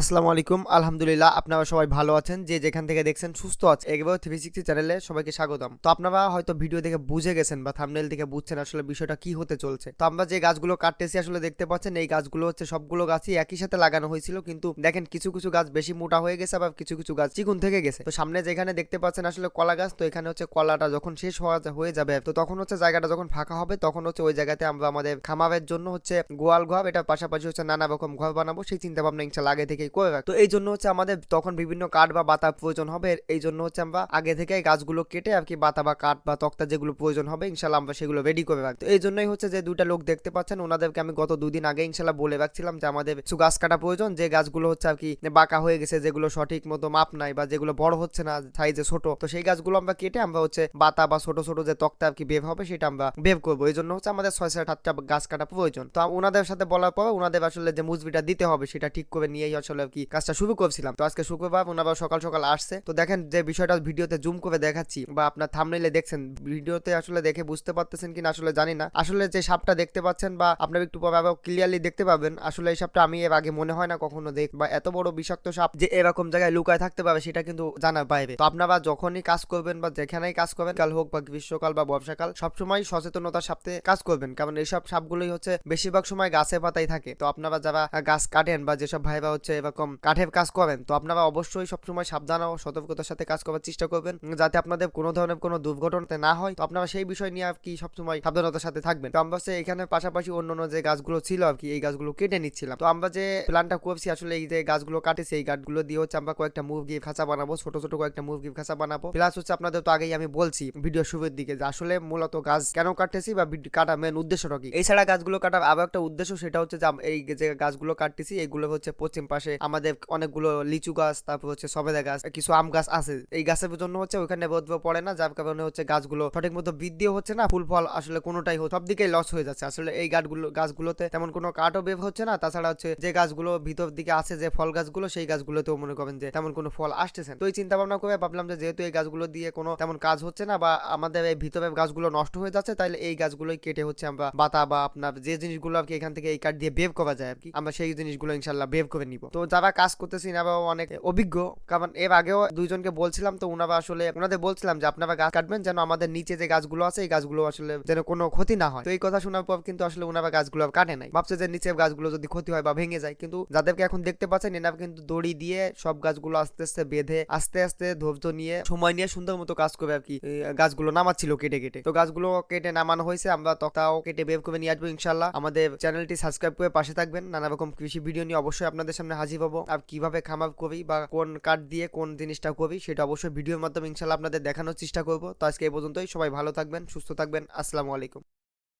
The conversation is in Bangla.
আসসালামু আলাইকুম। আলহামদুলিল্লাহ, আপনারা সবাই ভালো আছেন। যে যেখান থেকে দেখছেন সুস্থ আছে, একেবারে থ্রি সিক্সটি চ্যানেলে সবাইকে স্বাগতম। তো আপনারা হয়তো ভিডিও দেখে বুঝে গেছেন বা থামনেল দেখে বুঝছেন আসলে বিষয়টা কি হতে চলছে। তো আমরা যে গাছগুলো কাটতেছি আসলে দেখতে পাচ্ছেন, এই গাছগুলো হচ্ছে সবগুলো গাছই একই সাথে লাগানো হয়েছিল। কিন্তু দেখেন, কিছু কিছু গাছ বেশি মোটা হয়ে গেছে, আবার কিছু কিছু গাছ চিকুন থেকে গেছে। তো সামনে যেখানে দেখতে পাচ্ছেন আসলে কলা গাছ, তো এখানে হচ্ছে কলাটা যখন শেষ হওয়া হয়ে যাবে, তো তখন হচ্ছে জায়গাটা যখন ফাঁকা হবে, তখন হচ্ছে ওই জায়গাতে আমরা আমাদের খামারের জন্য হচ্ছে গোয়াল ঘর, এটা পাশাপাশি হচ্ছে নানা রকম ঘর বানাবো। সেই চিন্তা ভাবনা ইনশাল্লাহ আগে থেকেই করে রাখ তো এই জন্য হচ্ছে আমাদের তখন বিভিন্ন কাঠ বা বাতা প্রয়োজন হবে, এই জন্য হচ্ছে আমরা আগে থেকে গাছগুলো কেটে আর কি বাতা বা কাঠ বা তক্তা যেগুলো প্রয়োজন হবে ইনশাল্লাহ আমরা সেগুলো রেডি করে রাখতো এই জন্যই হচ্ছে যে দুইটা লোক দেখতে পাচ্ছেন, ওনাদেরকে আমি গত দুদিন আগে ইনশাল্লাহ বলে রাখছিলাম যে আমাদের কিছু গাছ কাটা প্রয়োজন, যে গাছগুলো হচ্ছে আর কি বাঁকা হয়ে গেছে, যেগুলো সঠিক মতো মাপ নাই বা যেগুলো বড় হচ্ছে না সাইজে ছোট, তো সেই গাছগুলো আমরা কেটে আমরা হচ্ছে বাতা বা ছোট ছোট যে তক্তা আর কি বের হবে সেটা আমরা বের করব। এই জন্য হচ্ছে আমাদের ছয় সাত আটটা গাছ কাটা প্রয়োজন। তো ওনাদের সাথে বলার পর ওনাদের আসলে যে মুজবিটা দিতে হবে সেটা ঠিক করে নিয়েই আসলে আর কি কাজটা শুরু করছিলাম। তো আজকে শুক্রবার ওনারা সকাল সকাল আসছে। তো দেখেন যে বিষয়টা ভিডিওতে জুম করে দেখাচ্ছি বা আপনার থামনেলে দেখছেন। ভিডিওতে আসলে দেখে বুঝতে পারতেছেন কিনা আসলে জানি না। আসলে যে সাপটা দেখতে পাচ্ছেন বা আপনার একটু আবার ক্লিয়ারলি দেখতে পাবেন, আসলে এই সাপটা আমি এর আগে মনে হয় না কখনো দেখ বা এত বড় বিষাক্ত সাপ যে এরকম জায়গায় লুকায় থাকতে পারে সেটা কিন্তু জানা বাইরে। তো আপনারা যখনই কাজ করবেন বা যেখানেই কাজ করবেন, কাল হোক বা গ্রীষ্মকাল বা বর্ষাকাল, সবসময় সচেতনতার সাথে কাজ করবেন। কারণ এইসব সাপগুলোই হচ্ছে বেশিরভাগ সময় গাছে পাতাই থাকে। তো আপনারা যারা গাছ কাটেন বা যেসব ভাইরা হচ্ছে এরকম কাঠের কাজ করেন তো আপনারা অবশ্যই সবসময় সাবধান ও সতর্কতার সাথে কাজ করার চেষ্টা করবেন, যাতে আপনাদের কোনো ধরনের কোনো দুর্ঘটনাতে না হয়। তো আপনারা সেই বিষয় নিয়ে আর কি সবসময় সাবধানতার সাথে থাকবেন। তো আমরা এখানে পাশাপাশি অন্য অন্য যে গাছগুলো ছিল আর কি, এই গাছগুলো কেটে নিচ্ছিলাম। তো আমরা যে প্ল্যানটা করছি, আসলে এই যে গাছগুলো কাটেছি এই গাছগুলো দিয়ে হচ্ছে আমরা কয়েকটা মুরগির খাঁচা বানাবো, ছোট ছোট কয়েকটা মুরগির খাঁচা বানাবো। প্লাস হচ্ছে আপনাদের তো আগেই আমি বলছি ভিডিও শুরুর দিকে যে আসলে মূলত গাছ কেন কাটতেছি বা কাটা মেন উদ্দেশ্যটা কি? এছাড়া গাছগুলো কাটার আরও একটা উদ্দেশ্য সেটা হচ্ছে যে এই যে গাছগুলো কাটতেছি এইগুলো হচ্ছে পশ্চিম পাশে আমাদের অনেকগুলো লিচু গাছ, তারপর হচ্ছে সবেদা গাছ, কিছু আম গাছ আছে। এই গাছের জন্য হচ্ছে ওইখানে রোদ পড়ে না, যার কারণে হচ্ছে গাছগুলো সঠিক মতো বৃদ্ধিও হচ্ছে না, ফুল ফল আসলে কোনোটাই সব দিকেই লস হয়ে যাচ্ছে। আসলে এই গাছগুলো গাছগুলোতে তেমন কোনো কাঠও বের হচ্ছে না, তাছাড়া হচ্ছে যে গাছগুলো ভিতর দিকে আছে যে ফল গাছগুলো, সেই গাছগুলোতেও মনে করেন যে তেমন কোনো ফল আসতেছে। তো এই চিন্তা ভাবনা করে ভাবলাম যে যেহেতু এই গাছগুলো দিয়ে কোনো তেমন কাজ হচ্ছে না বা আমাদের এই ভিতরের গাছগুলো নষ্ট হয়ে যাচ্ছে তাহলে এই গাছগুলোই কেটে হচ্ছে আমরা বাতা বা আপনার যে জিনিসগুলো আর কি এখান থেকে এই কাঠ দিয়ে বের করা যায় আর কি, আমরা সেই জিনিসগুলো ইনশাল্লাহ বের করে নিব। তো যারা কাজ করতেছি না অনেক অভিজ্ঞ। কারণ এর আগেও দুইজনকে বলছিলাম, তো ওনারা আসলে ওনাদের বলছিলাম যে, আপনারা গাছ কাটবেন যেন আমাদের নিচে যে গাছগুলো আছে, এই গাছগুলো আসলে যেন কোনো ক্ষতি না হয়। তো এই কথা শোনার পর কিন্তু আসলে ওনারা গাছগুলো কাটে নাই। ভাবছে যে নিচের গাছগুলো যদি ক্ষতি হয় বা ভেঙে যায়, কিন্তু যাদেরকে এখন দেখতে পাচ্ছেন, এনারা কিন্তু দড়ি দিয়ে সব গাছগুলো আস্তে আস্তে বেঁধে, আস্তে আস্তে ধৈর্য নিয়ে, সময় নিয়ে সুন্দর মতো কাজ করবে আর কি গাছগুলো নামাচ্ছিল কেটে কেটে। তো গাছগুলো কেটে নামানো হয়েছে, আমরা তক্তাও কেটে বের করে নিয়ে আসব ইনশাল্লাহ আমাদের চ্যানেলটি সাবস্ক্রাইব করে পাশে থাকবেন। নানা রকম কৃষি ভিডিও নিয়ে অবশ্যই আপনাদের সামনে হাজির হব আর কীভাবে খামার করি বা কোন কাঠ দিয়ে কোন জিনিসটা করি সেটা অবশ্যই ভিডিওর মাধ্যমে ইনশাল্লাহ আপনাদের দেখানোর চেষ্টা করব। তো আজকে এই পর্যন্তই। সবাই ভালো থাকবেন, সুস্থ থাকবেন। আসসালামু আলাইকুম।